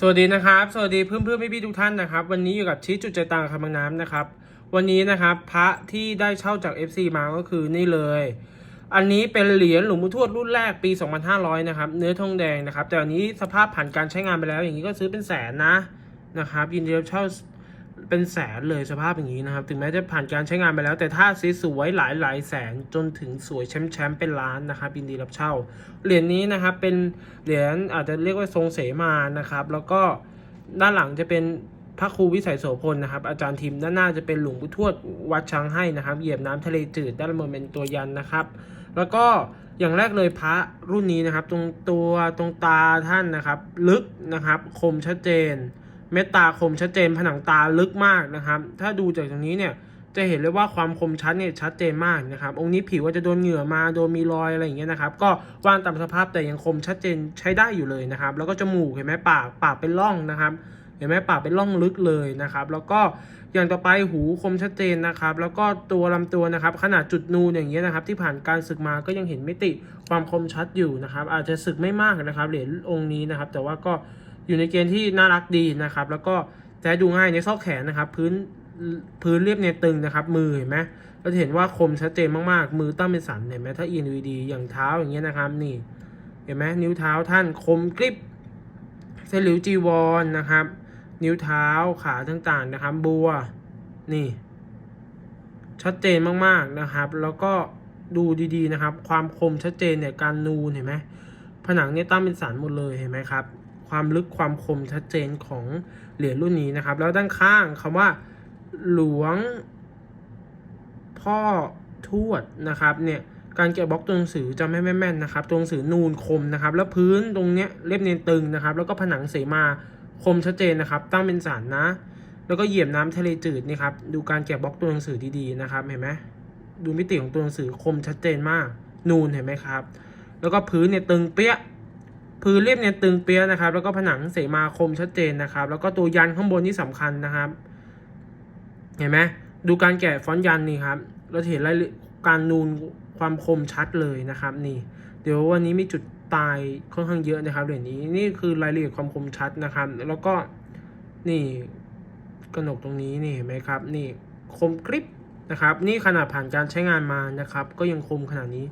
สวัสดีนะครับ สวัสดีเพื่อนเพื่อนพี่พี่ๆทุกท่านนะครับ วันนี้อยู่กับชี้จุดใจต่างคำบางน้ำนะครับ วันนี้นะครับพระที่ได้เช่าจาก FC มาก็คือนี่เลย อันนี้เป็นเหรียญหลวงปู่ทวดรุ่นแรกปี 2500 นะครับ เนื้อทองแดงนะครับ แต่อันนี้สภาพผ่านการใช้งานไปแล้ว อย่างนี้ก็ซื้อเป็นแสนนะนะครับ ยินดีรับเช่า เป็นแสนเลยสภาพอย่างนี้นะครับ ถึงแม้จะผ่านการใช้งานไปแล้ว แต่ถ้าสวยหลายหลายแสนจนถึงสวยแชมป์แชมป์เป็นล้านนะครับยินดีรับเช่า เหรียญนี้นะครับเป็นเหรียญอาจจะเรียกว่าทรงเสมานะครับ แล้วก็ด้านหลังจะเป็นพระครูวิสัยโสพลนะครับ อาจารย์ทิมด้านหน้าจะเป็นหลวงปู่ทวดวัดช้างให้นะครับ เหยียบน้ำทะเลจืดด้านบนเป็นตัวยันนะครับ แล้วก็อย่างแรกเลยพระรุ่นนี้นะครับ ตรงตัวตรงตาท่านนะครับ ลึกนะครับ คมชัดเจน เม็ดตาคมชัดเจนผนังตาลึกมากนะครับ ถ้าดูจากตรงนี้เนี่ยจะเห็นเลยว่าความคมชัดเนี่ยชัดเจนมากนะครับ องค์นี้ผิวว่าจะโดนเหงื่อมาโดนมีรอยอะไรอย่างเงี้ยนะครับ ก็วางตามสภาพแต่ยังคมชัดเจนใช้ได้อยู่เลยนะครับ แล้วก็จมูกเห็นไหมปากปากเป็นร่องนะครับ เห็นไหมปากเป็นร่องลึกเลยนะครับ แล้วก็อย่างต่อไปหูคมชัดเจนนะครับ แล้วก็ตัวลำตัวนะครับ ขนาดจุดนูนอย่างเงี้ยนะครับ ที่ผ่านการศึกมาก็ยังเห็นมิติความคมชัดอยู่นะครับ อาจจะศึกไม่มากนะครับเหรียญองค์นี้นะครับ แต่ว่าก็ อยู่ในเกณฑ์ที่น่ารักดีนะครับ แล้วก็จะให้ดูง่ายในซอกแขนนะครับ พื้นพื้นเรียบเนียนตึงนะครับ มือเห็นไหมเราจะเห็นว่าคมชัดเจนมากๆ มือตั้งเป็นสันเห็นไหมถ้าอินวีดีอย่างเท้าอย่างเงี้ยนะครับ นี่ เห็นไหมนิ้วเท้าท่านคมกริบเส้นหลิวจีวรนะครับ นิ้วเท้าขาต่างๆนะครับ บัว นี่ ชัดเจนมากๆนะครับ แล้วก็ดูดีๆนะครับ ความคมชัดเจนเนี่ยการนูนเห็นไหมผนังเนี่ยตั้งเป็นสันหมดเลยเห็นไหมครับ ความลึกความคมชัดเจนของเหรียญรุ่นนี้นะครับ แล้วด้านข้างคำว่าหลวงพ่อทวดนะครับเนี่ยการแกะบล็อกตัวหนังสือจะไม่แม่นๆนะครับตัวหนังสือนูนคมนะครับ แล้วพื้นตรงเนี้ยเรียบเนียนตึงนะครับ แล้วก็ผนังเสมาคมชัดเจนนะครับ ตั้งเป็นสันนะ แล้วก็เหยียบน้ำทะเลจืดนี่ครับดูการแกะบล็อกตัวหนังสือดีๆนะครับเห็นไหมดูมิติของตัวหนังสือคมชัดเจนมาก นูนเห็นไหมครับ แล้วก็พื้นเนี่ยตึงเปี้ย พื้นเรียบเนี่ยตึงเปี้ยนะครับ แล้วก็ผนังเสมาคมชัดเจนนะครับ แล้วก็ตัวยันข้างบนนี่สำคัญนะครับ เห็นไหมดูการแกะฟอนต์ยันนี่ครับเราจะเห็นรายการนูนความคมชัดเลยนะครับ นี่ เดี๋ยววันนี้มีจุดตายค่อนข้างเยอะนะครับเหรียญนี้นี่คือรายละเอียดความคมชัดนะครับ แล้วก็นี่กระหนกตรงนี้นี่เห็นไหมครับ นี่คมกริบ นะครับ นี่ขนาดผ่านการใช้งานมานะครับ ก็ยังคมขนาดนี้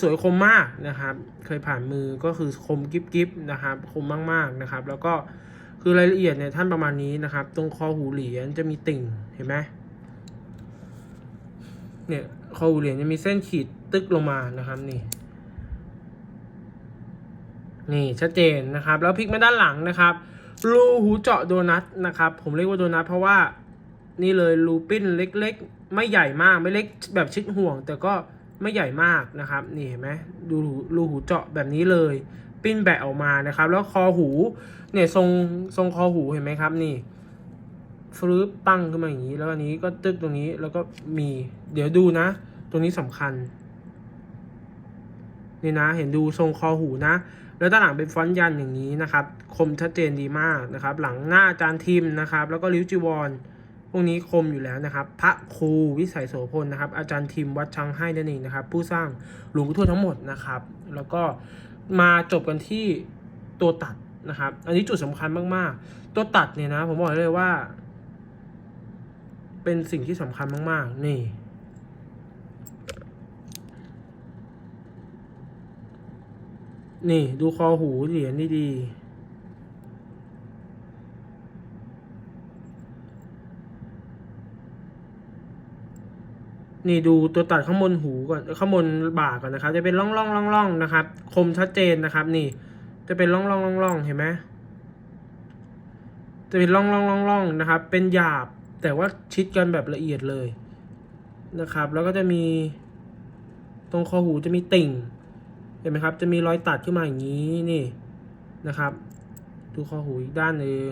สวยๆคมมากนะครับ เคยผ่านมือก็คือคมกิบกิบนะครับ คมมากๆนะครับ แล้วก็คือรายละเอียดเนี่ยท่านประมาณนี้นะครับ ตรงคอหูเหรียญจะมีติ่งเห็นไหมเนี่ยคอหูเหรียญจะมีเส้นขีดตึกลงมานะครับนี่นี่ชัดเจนนะครับ แล้วพลิกมาด้านหลังนะครับรูหูเจาะโดนัทนะครับ ผมเรียกว่าโดนัทเพราะว่า นี่เลยรูปิ้นเล็กๆ ไม่ใหญ่มากไม่เล็กแบบชิดห่วง แต่ก็ไม่ใหญ่มากนะครับนี่เห็นไหมดูรูหูเจาะแบบนี้เลย ปิ้นแบะออกมานะครับ แล้วคอหูเนี่ยทรงทรงคอหูเห็นไหมครับนี่ฟลุปตั้งขึ้นมาอย่างนี้ แล้วอันนี้ก็ตึกตรงนี้แล้วก็มี เดี๋ยวดูนะ ตรงนี้สำคัญนี่นะ เห็นดูทรงคอหูนะ แล้วด้านหลังเป็นฟอนต์ยันอย่างนี้นะครับ คมชัดเจนดีมากนะครับ หลังหน้าจานทิมนะครับ แล้วก็ริ้วจีวร พวกนี้คมอยู่แล้วนะครับ พระครูวิสัยโสพลนะครับ อาจารย์ทิมวัดช้างให้นั่นเองนะครับ ผู้สร้างหลวงปู่ทวดทั้งหมดนะครับ แล้วก็มาจบกันที่ตัวตัดนะครับ อันนี้จุดสำคัญมากๆ ตัวตัดเนี่ยนะ ผมบอกเลยว่า เป็นสิ่งที่สำคัญมาก ๆ นี่นี่ดูคอหูเหรียญดีๆ นี่ดูตัวตัดข้างบนหูก่อนข้างบนบ่าก่อนนะครับ จะเป็นร่องร่องร่องร่องนะครับ คมชัดเจนนะครับ นี่ จะเป็นร่องร่องร่องร่องเห็นไหมจะเป็นร่องร่องร่องร่องนะครับ เป็นหยาบแต่ว่าชิดกันแบบละเอียดเลยนะครับ แล้วก็จะมี ตรงคอหูจะมีติ่ง เห็นไหมครับ จะมีรอยตัดขึ้นมาอย่างนี้นี่นะครับ ดูคอหูอีกด้านหนึ่ง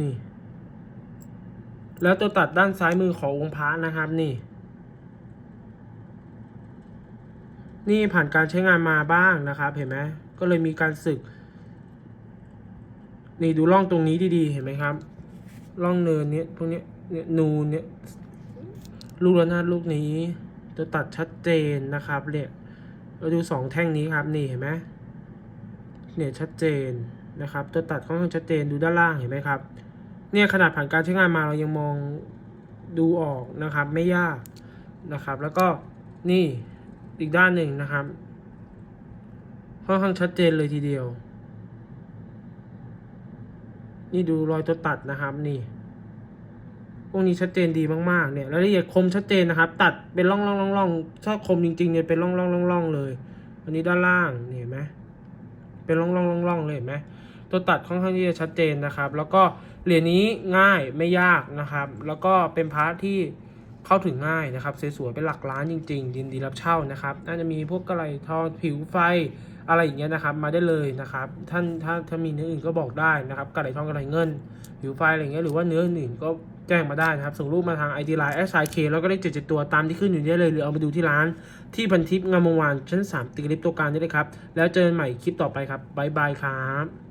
นี่ แล้วตัวตัดด้านซ้ายมือขององค์พระนะครับนี่ นี่ผ่านการใช้งานมาบ้างนะครับ เห็นไหมก็เลยมีการสึก นี่ดูร่องตรงนี้ดีๆ เห็นไหมครับร่องเนินเนี้ยพวกเนี้ยเนี่ยนูนเนี่ยลูกระนาดลูกนี้ ตัวตัดชัดเจนนะครับเนี่ยเราดูสองแท่งนี้ครับนี่เห็นไหมเนี่ยชัดเจนนะครับ ตัวตัดค่อนข้างชัดเจนดูด้านล่างเห็นไหมครับ เนี่ยขนาดผ่านการใช้งานมาเรายังมองดูออกนะครับ ไม่ยากนะครับ แล้วก็นี่อีกด้านหนึ่งนะครับค่อนข้างชัดเจนเลยทีเดียว นี่ดูรอยตัวตัดนะครับนี่พวกนี้ชัดเจนดีมากๆเนี่ยรายละเอียดคมชัดเจนนะครับ ตัดเป็นร่องร่องร่องร่องถ้าคมจริงๆเนี่ยเป็นร่องร่องร่องร่องเลย อันนี้ด้านล่างเห็นไหมเป็นร่องร่องร่องร่องเลยเห็นไหม ตัวตัดค่อนข้างที่จะชัดเจนนะครับ แล้วก็เหรียญนี้ง่ายไม่ยากนะครับ แล้วก็เป็นพาร์ทที่เข้าถึงง่ายนะครับสวยๆเป็นหลักล้านจริงๆยินดีรับเช่านะครับน่าจะมีพวกกระไรทองผิวไฟอะไรอย่างเงี้ยนะครับ มาได้เลยนะครับ ท่านถ้าถ้ามีเนื้ออื่นก็บอกได้นะครับกระไรทองกระไรเงิน ผิวไฟอะไรเงี้ยหรือว่าเนื้ออื่นก็แจ้งมาได้นะครับส่งรูปมาทาง ID Line s i k แล้วก็เลขเจ็ดเจ็ดตัวตามที่ขึ้นอยู่นี้เลย หรือเอามาดูที่ร้าน ที่พันทิพย์งามวงวานชั้น 3 ติกลิปตัวกางได้เลยครับ แล้วเจอกันใหม่คลิปต่อไปครับบ๊ายบายครับ